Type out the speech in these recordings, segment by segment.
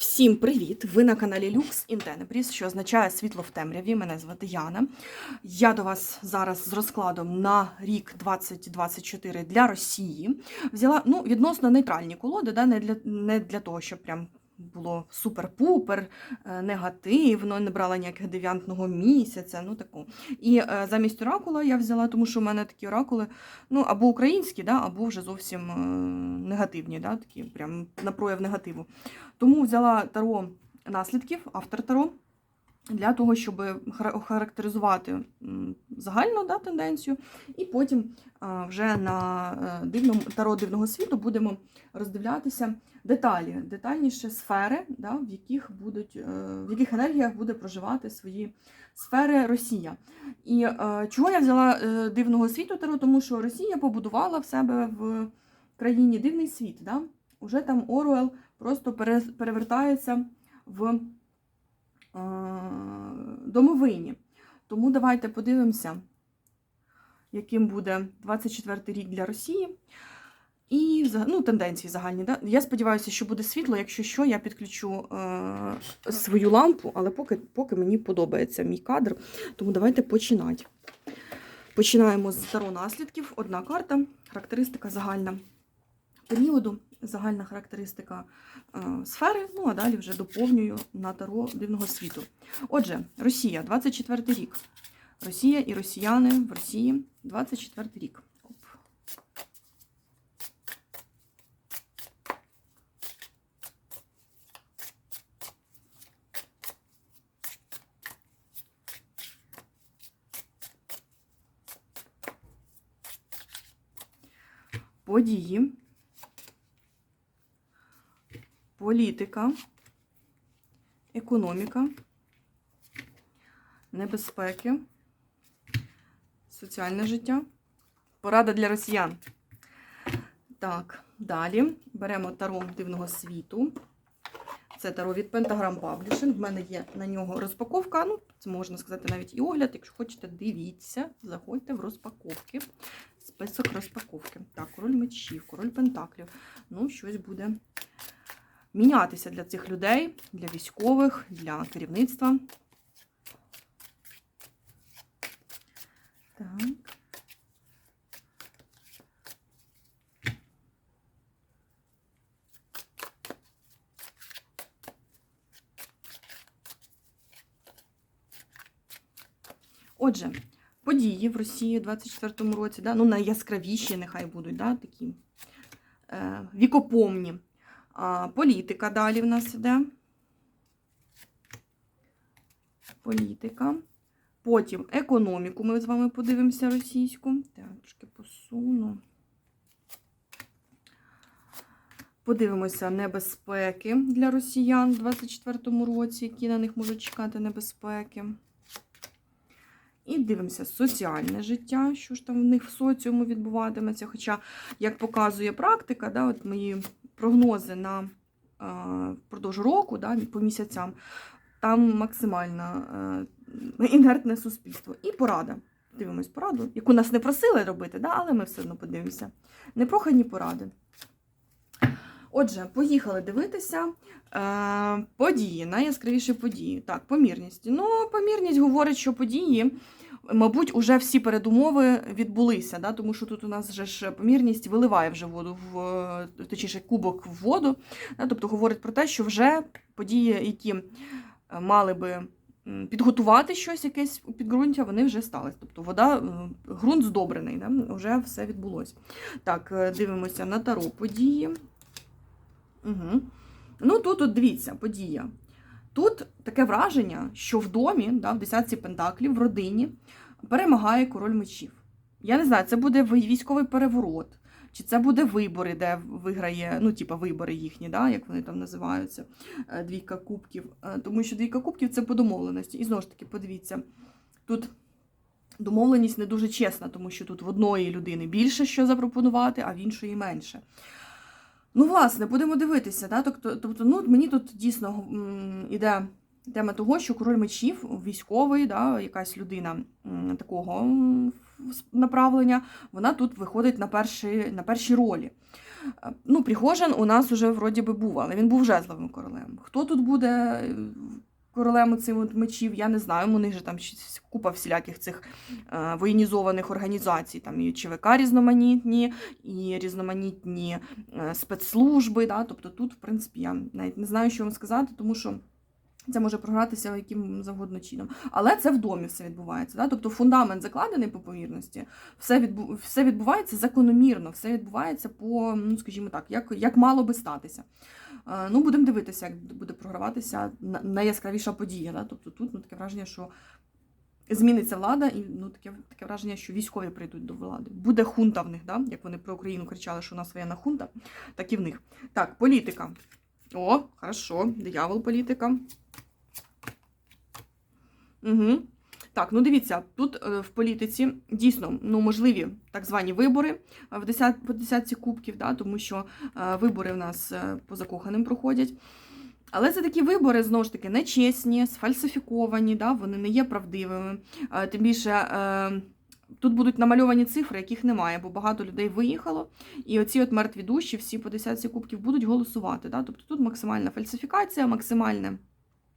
Всім привіт! Ви на каналі Lux in Tenebris, що означає світло в темряві. Мене звати Яна. Я до вас зараз з розкладом на рік 2024 для Росії. Взяла ну, відносно нейтральні колоди, да, не, для, не для того, щоб прям було супер-пупер, е, негативно, не брала ніякого дев'ятного місяця. ну таку. І е, замість оракула я взяла, тому що в мене такі оракули ну, або українські, да, або вже зовсім е, негативні, да, такі прям на прояв негативу. Тому взяла таро наслідків, автор таро, для того, щоб хара- охарактеризувати загальну да, тенденцію, і потім вже на е, дивному, таро дивного світу будемо роздивлятися деталі, детальніше сфери, да, в, яких будуть, е, в яких енергіях буде проживати свої сфери Росія. І е, чого я взяла дивного світу таро? Тому що Росія побудувала в себе в країні дивний світ. Да? Уже там Оруел просто перевертається в домовині. Тому давайте подивимося, яким буде 24 рік для Росії. І ну, тенденції загальні. Да? Я сподіваюся, що буде світло. Якщо що, я підключу е, свою лампу, але поки, поки мені подобається мій кадр. Тому давайте починати. Починаємо з таро наслідків. Одна карта, характеристика загальна періоду, загальна характеристика е, сфери. Ну а далі вже доповнюю на таро дивного світу. Отже, Росія, 24 рік. Росія і росіяни в Росії 24 рік. Оп. Події, політика, економіка, небезпеки, соціальне життя, порада для росіян. Так, далі беремо таро дивного світу. Це таро від Pentagram Publishing. В мене є на нього розпаковка. Ну, це можна сказати навіть і огляд. Якщо хочете, дивіться, заходьте в розпаковки. Список розпаковки. Так, король мечів, король пентаклів. Ну, щось буде мінятися для цих людей, для військових, для керівництва. Так. Отже, події в Росії у 24-му році, да, ну найяскравіші нехай будуть, да, такі е, вікопомні. Політика далі в нас іде. Політика. Потім економіку ми з вами подивимося російську. Так, трошки посуну. Подивимося небезпеки для росіян в 24-му році, які на них можуть чекати небезпеки. І дивимося соціальне життя, що ж там в них в соціуму відбуватиметься. Хоча, як показує практика, да, от мої прогнози на е, впродовж року, да, по місяцям, там максимально е, інертне суспільство. І порада. Дивимось пораду, яку нас не просили робити, да, але ми все одно подивимося. Непрохані поради. Отже, поїхали дивитися е, події, найяскравіші події. Так, помірність. Ну, помірність говорить, що події, мабуть, уже всі передумови відбулися, да? тому що тут у нас вже ж помірність виливає вже воду, в, е, точніше, кубок в воду. Да? Тобто говорить про те, що вже події, які е, мали би підготувати щось, якесь у підґрунтя, вони вже стались. Тобто вода, е, ґрунт здобрений, да? вже все відбулося. Так, дивимося на таро події. Угу. Ну, тут, от дивіться, подія. Тут таке враження, що в домі, да, в десятці пентаклів, в родині перемагає король мечів. Я не знаю, це буде військовий переворот, чи це буде вибори, де виграє, ну, типа вибори їхні, да, як вони там називаються, е, двійка кубків. Е, Тому що двійка кубків це по домовленості. І знову ж таки, подивіться, тут домовленість не дуже чесна, тому що тут в одної людини більше що запропонувати, а в іншої менше. Ну, власне, будемо дивитися. Да? Тобто, ну, мені тут дійсно йде тема того, що король мечів, військовий, да, якась людина такого направлення, вона тут виходить на перші, на перші ролі. Е, Ну, Пригожин у нас вже вроді би був, але він був жезловим королем. Хто тут буде е, королем цим от мечів, я не знаю. У них там купа всіляких цих е, воєнізованих організацій, там і ЧВК різноманітні, і різноманітні е, спецслужби. Да? Тобто тут, в принципі, я навіть не знаю, що вам сказати, тому що. Це може програтися яким завгодно чином. Але це в домі все відбувається. Да? Тобто фундамент закладений по повірності, все, відбу... все відбувається закономірно, все відбувається по, ну скажімо так, як, як мало би статися. Е, Ну, будемо дивитися, як буде програватися найяскравіша подія. Да? Тобто тут ну, таке враження, що зміниться влада, і ну, таке, таке враження, що військові прийдуть до влади. Буде хунта в них, да? як вони про Україну кричали, що у нас воєнна хунта, так і в них. Так, політика. О, хорошо, диявол політика. Угу. Так, ну дивіться, тут е, в політиці дійсно ну, можливі так звані вибори е, в 10, по десятці кубків, да, тому що е, вибори в нас по закоханим проходять. Але це такі вибори, знову ж таки, нечесні, сфальсифіковані, да, вони не є правдивими. Тим більше тут будуть намальовані цифри, яких немає, бо багато людей виїхало. І оці от мертві душі, всі по десятці кубків, будуть голосувати. Да? Тобто тут максимальна фальсифікація, максимальне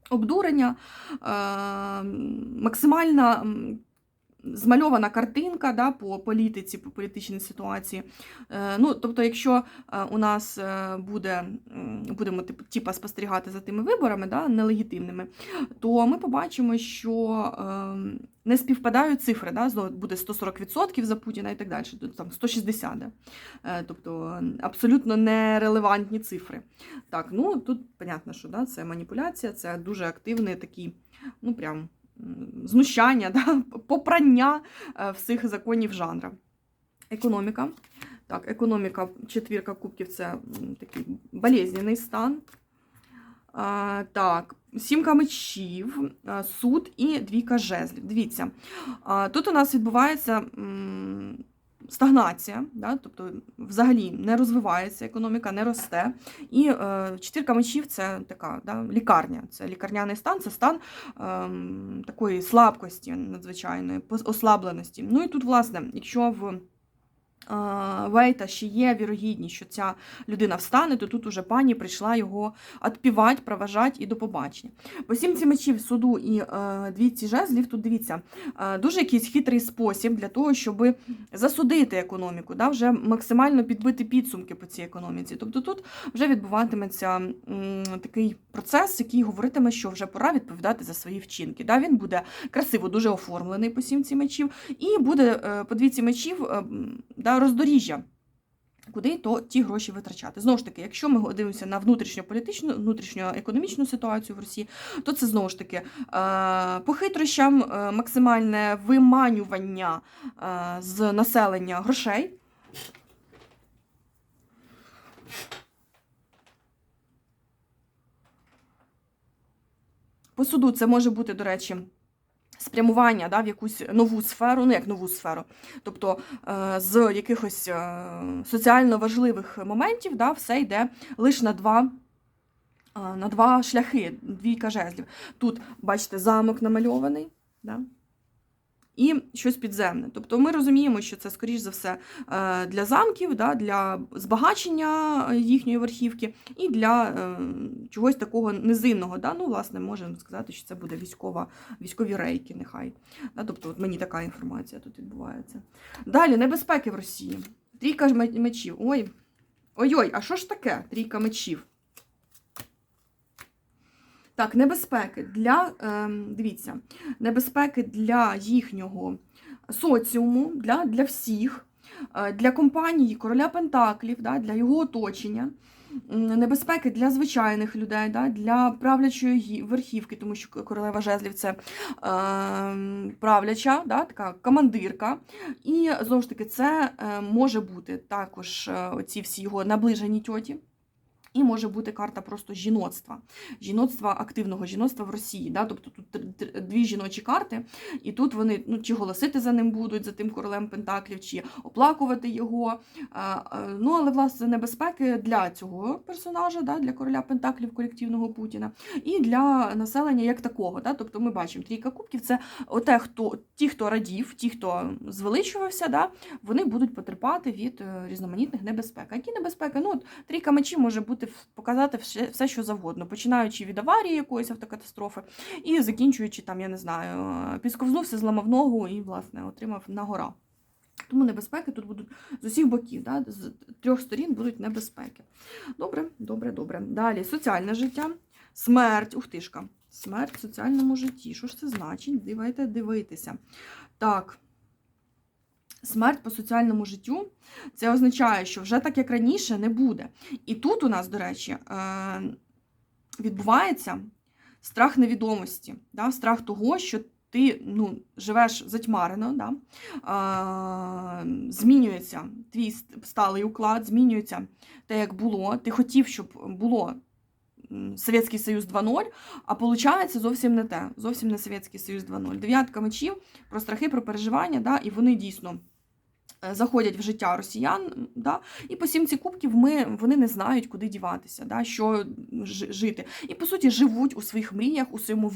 обдурення, е, максимальна змальована картинка да, по політиці, по політичній ситуації. Е, Ну, тобто, якщо е, у нас е, буде, будемо типу, спостерігати за тими виборами, да, нелегітимними, то ми побачимо, що е, не співпадають цифри. Да, буде 140% за Путіна і так далі, там 160. Да. Тобто абсолютно нерелевантні цифри. Так, ну тут понятно, що да, це маніпуляція, це дуже активний такий, ну прям знущання, да, попрання е, всіх законів жанра. Економіка. Так, економіка, четвірка кубків це такий болезненний стан. А, так, сімка мечів, суд і двійка жезлів. Дивіться, а, тут у нас відбувається м, стагнація, да? тобто взагалі не розвивається економіка, не росте. І е, чотирка мечів це така да, лікарня, це лікарняний стан, це стан е, такої слабкості надзвичайної, ослабленості. Ну і тут, власне, якщо в Вейта ще є вірогідність, що ця людина встане, то тут уже пані прийшла його відпівати, проважати і до побачення. По сімці мечів суду і е, двійці жезлів, тут дивіться, е, дуже якийсь хитрий спосіб для того, щоб засудити економіку, да, вже максимально підбити підсумки по цій економіці. Тобто тут вже відбуватиметься м, такий процес, який говоритиме, що вже пора відповідати за свої вчинки. Да, він буде красиво дуже оформлений по сімці мечів, і буде е, по двійці мечів е, да, роздоріжжя. Куди то ті гроші витрачати? Знову ж таки, якщо ми дивимося на внутрішньополітичну, внутрішньоекономічну ситуацію в Росії, то це знову ж таки е, по хитрощам, е, максимальне виманювання е, з населення грошей. По суду це може бути, до речі, спрямування да, в якусь нову сферу, ну як нову сферу, тобто е, з якихось е, соціально важливих моментів да, все йде лише на два. е, На два шляхи, двійка жезлів. Тут, бачите, замок намальований, да? І щось підземне. Тобто ми розуміємо, що це, скоріш за все, е, для замків, для збагачення їхньої верхівки і для е, чогось такого низинного. Ну, власне, можемо сказати, що це буде військова, військові рейки, нехай. Тобто, от мені така інформація тут відбувається. Далі, небезпеки в Росії. Трійка мечів. Ой. Ой-ой, а що ж таке? Трійка мечів. Так, небезпеки для, ем, дивіться, небезпеки для їхнього соціуму, для, для всіх, е, для компанії Короля Пентаклів, да, для його оточення, небезпеки для звичайних людей, да, для правлячої верхівки, тому що королева жезлів це ем, правляча, да, така командирка. І знову ж таки, це е, може бути також е, оці всі його наближені тьоті. І може бути карта просто жіноцтва, жіноцтва активного жіноцтва в Росії. Да? Тобто тут дві жіночі карти, і тут вони ну, чи голосити за ним будуть, за тим королем Пентаклів, чи оплакувати його. Ну, але власне небезпеки для цього персонажа, да? для короля Пентаклів колективного Путіна, і для населення як такого. Да? Тобто ми бачимо, трійка кубків це оте, хто, ті, хто радів, ті, хто звеличувався, да? вони будуть потерпати від е, різноманітних небезпек. А які небезпеки? Ну, от, трійка мечів може бути в- показати все, що завгодно, починаючи від аварії якоїсь автокатастрофи і закінчуючи там, я не знаю, е, підсковзнувся, зламав ногу і, власне, отримав на гора. Тому небезпеки тут будуть з усіх боків, да? з трьох сторін будуть небезпеки. Добре, добре, добре. Далі соціальне життя, смерть, ухтишка. Смерть в соціальному житті. Що ж це значить? Давайте дивитися. Так. Смерть по соціальному життю це означає, що вже так, як раніше, не буде. І тут у нас, до речі, е, відбувається страх невідомості, да? страх того, що ти ну, живеш затьмарено, да? а, змінюється твій сталий уклад, змінюється те, як було. Ти хотів, щоб було Совєтський Союз 2.0, а виходить зовсім не те, зовсім не Совєтський Союз 2.0. Дев'ятка мечів про страхи, про переживання, да? і вони дійсно е, заходять в життя росіян, да? і по сімці кубків ми, вони не знають, куди діватися, да? що жити. І, по суті, живуть у своїх мріях, у своєму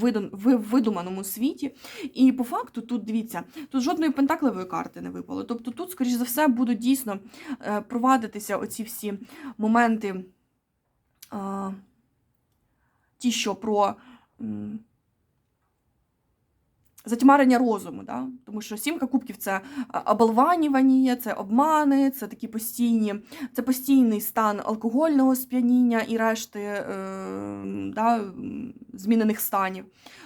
видуманому світі. І по факту, тут дивіться, тут жодної пентакливої карти не випало. Тобто тут, скоріш за все, будуть дійсно е, провадитися оці всі моменти, ті, що про. Затьмарення розуму, да? тому що сімка кубків це оболванювання, це обмани, це такі постійні, це постійний стан алкогольного сп'яніння і решти е, да, змінених станів.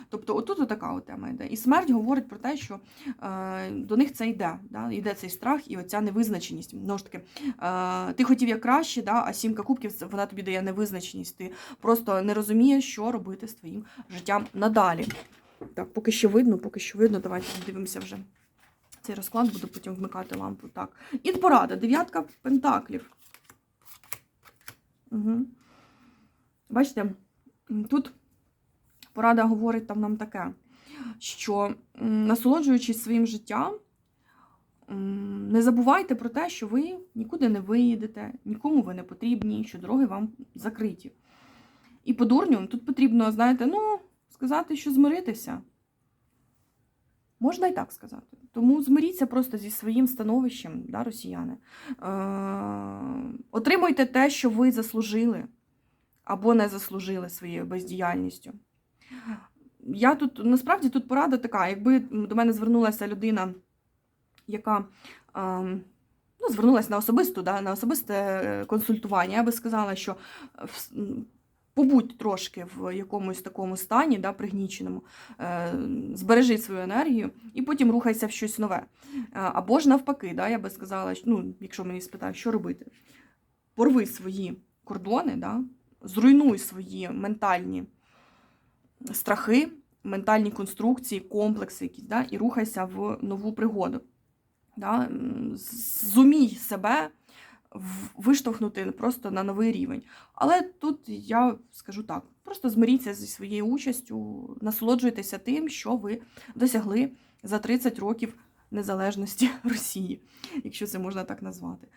Тобто, отут така тема йде. І смерть говорить про те, що е, до них це йде. Да? Йде цей страх і оця невизначеність. Знову ж таки, е, ти хотів як краще, да? а сімка кубків вона тобі дає невизначеність. Ти просто не розумієш, що робити з твоїм життям надалі. Так, поки що видно, поки що видно. Давайте дивимося вже. Цей розклад буду потім вмикати лампу. Так. І порада. Дев'ятка пентаклів. Угу. Бачите, тут порада говорить там нам таке, що насолоджуючись своїм життям, не забувайте про те, що ви нікуди не виїдете, нікому ви не потрібні, що дороги вам закриті. І по дурню тут потрібно, знаєте, ну, сказати, що змиритися. Можна і так сказати. Тому змиріться просто зі своїм становищем, да, росіяни. Е, отримуйте те, що ви заслужили, або не заслужили своєю бездіяльністю. Я тут насправді тут порада така, якби до мене звернулася людина, яка ем, ну, звернулася на особисту, да, на особисте е, консультування, я би сказала, що е, побудь трошки в якомусь такому стані, да, пригніченому, е, збережи свою енергію і потім рухайся в щось нове. Е, Або ж навпаки, да, я би сказала, ну, якщо мені спитають, що робити, порви свої кордони, да, зруйнуй свої ментальні страхи, ментальні конструкції, комплекси якісь, да, і рухайся в нову пригоду. Да? Зумій себе виштовхнути просто на новий рівень. Але тут я скажу так: просто змиріться зі своєю участю, насолоджуйтеся тим, що ви досягли за 30 років незалежності Росії, якщо це можна так назвати.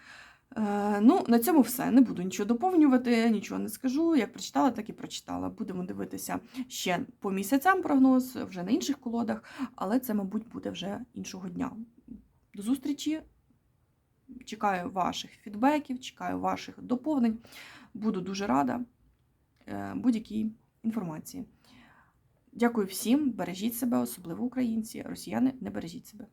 Е, ну, на цьому все. Не буду нічого доповнювати, нічого не скажу. Як прочитала, так і прочитала. Будемо дивитися ще по місяцям прогноз, вже на інших колодах, але це, мабуть, буде вже іншого дня. До зустрічі. Чекаю ваших фідбеків, чекаю ваших доповнень. Буду дуже рада е, будь-якій інформації. Дякую всім, бережіть себе, особливо українці, росіяни, не бережіть себе.